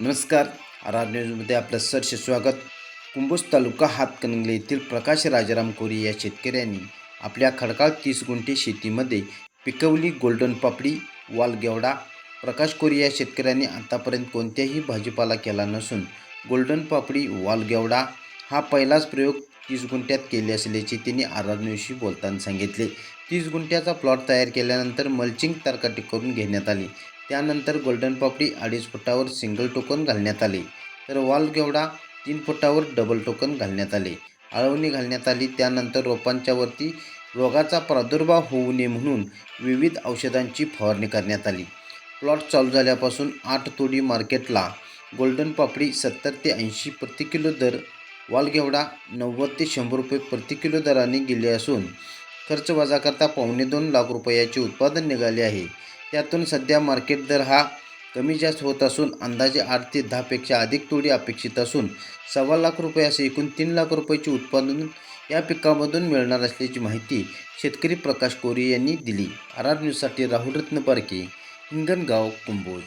नमस्कार. आर न्यूजमध्ये आपलं सरसे स्वागत. कुंभोज तालुका हातकणंगले येथील प्रकाश राजाराम कोरी या शेतकऱ्यांनी आपल्या खडकाळ तीस गुंठे शेतीमध्ये पिकवली गोल्डन पापडी वालगेवडा प्रकाश कोरी या शेतकऱ्यांनी आतापर्यंत कोणत्याही भाजीपाला केला नसून गोल्डन पापडी वालगेवडा हा पहिलाच प्रयोग तीस गुंठ्यात केले असल्याचे त्यांनी आर आर न्यूजशी बोलताना सांगितले. तीस गुंठ्याचा प्लॉट तयार केल्यानंतर मल्चिंग तरकाटी करून घेण्यात आली. त्यानंतर गोल्डन पापडी अडीच फुटावर सिंगल टोकन घालण्यात आले. तर वॉल गेवडा तीन फुटावर डबल टोकन घालण्यात आले. आळवणी घालण्यात आली. त्यानंतर रोपांच्या वरती रोगाचा प्रादुर्भाव होऊ नये म्हणून विविध औषधांची फवारणी करण्यात आली. प्लॉट चालू झाल्यापासून आठ तोडी मार्केटला गोल्डन पापडी सत्तर ते ऐंशी प्रति किलो दर वालगेवडा नव्वद ते शंभर रुपये प्रति किलो दराने गेले असून खर्च वजा करता पावणे दोन लाख रुपयाचे उत्पादन निघाले आहे. त्यातून सध्या मार्केट दर हा कमी जास्त होत असून अंदाजे आठ ते दहापेक्षा अधिक तोडी अपेक्षित असून सव्वा लाख रुपये असे एकूण तीन लाख रुपयाचे उत्पादन या पिकामधून मिळणार असल्याची माहिती शेतकरी प्रकाश कोरी यांनी दिली. आर आर न्यूजसाठी राहुल रत्न पारखे हिंगणगाव कुंभोज.